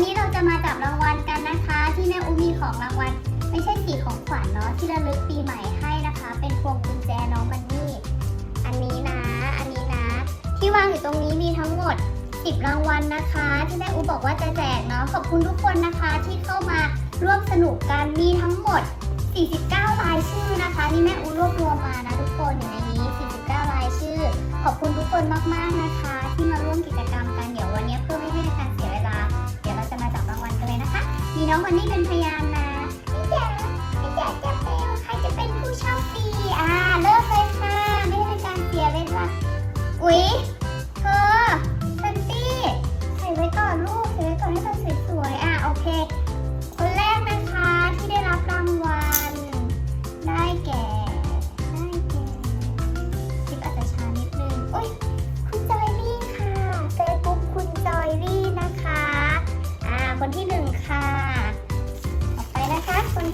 ันี้เราจะมาจับรางวัลกันนะคะ ที่แม่อูมีของรางวัล ไม่ใช่สีของขวัญเนาะที่ระลึกปีใหม่ให้นะคะ เป็นพวงกุญแจน้องมันนี่ อันนี้นะ อันนี้นะ ที่วางอยู่ตรงนี้มีทั้งหมด 10 รางวัลนะคะ ที่แม่อูบอกว่าจะแจกเนาะขอบคุณทุกคนนะคะที่เข้ามาร่วมสนุกกันมีทั้งหมด 49 รายชื่อนะคะนี่แม่อูรวบรวมมานะทุกคนอยู่ในนี้ 49 รายชื่อ ขอบคุณทุกคนมากๆนะคะ น้องวันนี้เป็นพยานนะพี่จ๋าพี่จ๋าจะเป็นใครจะเป็นผู้โชคดีอ่าเริ่มเลยค่ะไม่ให้เป็นการเสียเวลาอุ๊ย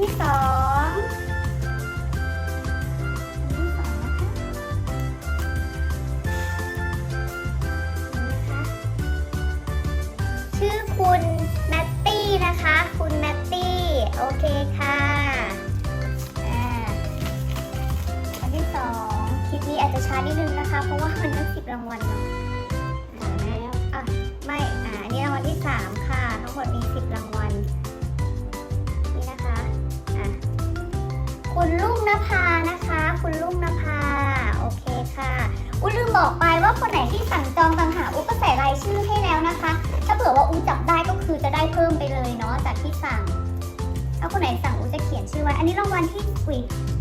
ที่สองคนที่สองชื่อคุณนัตตี้นะคะ คุณนัตตี้ โอเคค่ะอ่าอันที่สองคลิปนี้อาจจะช้านิดนึงนะคะ เพราะว่ามันตั้งสิบรางวัลเนาะอ่าไม่ อ่าอันนี่รางวัลที่สามค่ะ ทั้งหมดมีสิบรางวัล บอกไปว่าคนไหนที่สั่งจองต่างหากอุ้ยก็ใส่รายชื่อให้แล้วนะคะ ถ้าเผื่อว่าอุ้ยจับได้ก็คือจะได้เพิ่มไปเลยเนาะจากที่สั่ง ถ้าคนไหนสั่งอุ้ยจะเขียนชื่อไว้ อันนี้รางวัลที่อุ้ย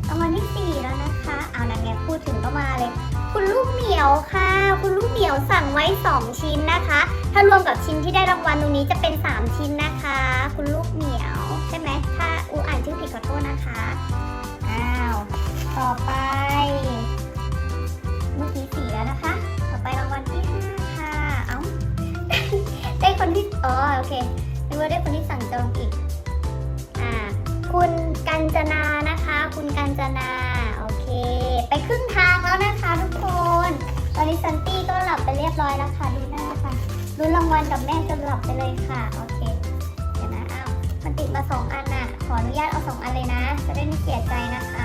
รางวัลที่สี่แล้วนะคะ เอานั่นไงพูดถึงก็มาเลย คุณลูกเหมียวค่ะ คุณลูกเหมียวสั่งไว้ 2 ชิ้นนะคะ ถ้ารวมกับชิ้นที่ได้รางวัลตรงนี้จะเป็น 3 ชิ้นนะคะ คุณลูกเหมียวใช่ไหมถ้าอูอ่านชื่อผิดขอโทษนะคะ เคนึกว่าได้คนที่สั่งจองอีก อ่า คุณกัญจนานะคะ คุณกัญจนา โอเค ไปครึ่งทางแล้วนะคะทุกคน ตอนนี้ซันตี้ก็หลับไปเรียบร้อยแล้วค่ะดูหน้าค่ะรุ้นรางวัลกับแม่จนหลับไปเลยค่ะ โอเค เดี๋ยวนะ อ้าว มันติดมาสองอันน่ะขออนุญาตเอาสองอันเลยนะ จะได้ไม่เสียใจนะคะ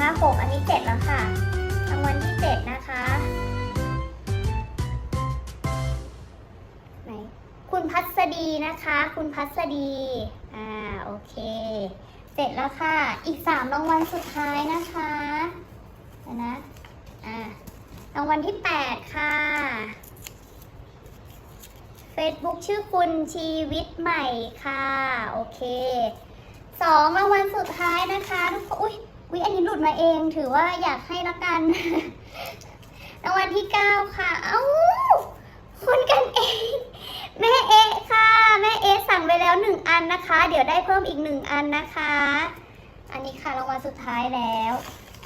ห้าหกอันนี้เจ็ดแล้วค่ะรางวัลที่เจ็ดนะคะ ไหน คุณพัสดีนะคะ คุณพัสดี อ่า โอเค เสร็จแล้วค่ะ อีกสามรางวัลสุดท้ายนะคะนะ อ่ารางวัลที่แปดค่ะ Facebook ชื่อคุณชีวิตใหม่ค่ะ โอเคสองรางวัลสุดท้ายนะคะทุกคนอุ้ย อุ้ยอันนี้หลุดมาเองถือว่าอยากให้ละกัน รางวัลที่เก้าค่ะ เอ้าคุณกันเอง แม่เอค่ะ แม่เอสั่งไปแล้วหนึ่งอันนะคะ เดี๋ยวได้เพิ่มอีกหนึ่งอันนะคะ อันนี้ค่ะรางวัลสุดท้ายแล้ว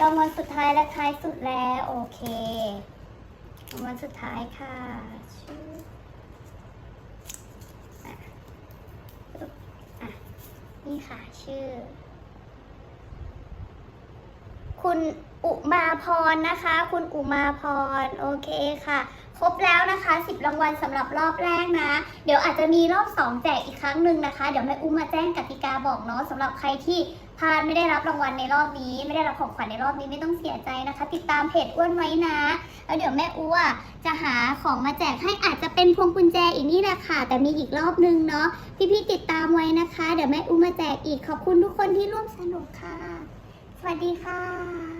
รางวัลสุดท้ายและท้ายสุดแล้วโอเครางวัลสุดท้ายค่ะชื่ออะนี่ค่ะชื่อ คุณอุมาพรนะคะ คุณอุมาพรโอเคค่ะ ครบแล้วนะคะ 10 รางวัลสำหรับรอบแรกนะ เดี๋ยวอาจจะมีรอบ 2 แจกอีกครั้งหนึ่งนะคะ เดี๋ยวแม่อุ้มมาแจ้งกติกาบอกเนาะสำหรับใครที่พลาดไม่ได้รับรางวัลในรอบนี้ ไม่ได้รับของขวัญในรอบนี้ไม่ต้องเสียใจนะคะ ติดตามเพจอ้วนไว้นะแล้วเดี๋ยวแม่อ้วจะหาของมาแจกให้อาจจะเป็นพวงกุญแจอีกนี่แหละค่ะ แต่มีอีกรอบนึงเนาะพี่ๆติดตามไว้นะคะ เดี๋ยวแม่อุ้มมาแจกอีกขอบคุณทุกคนที่ร่วมสนุกค่ะ วัสดีค่ะ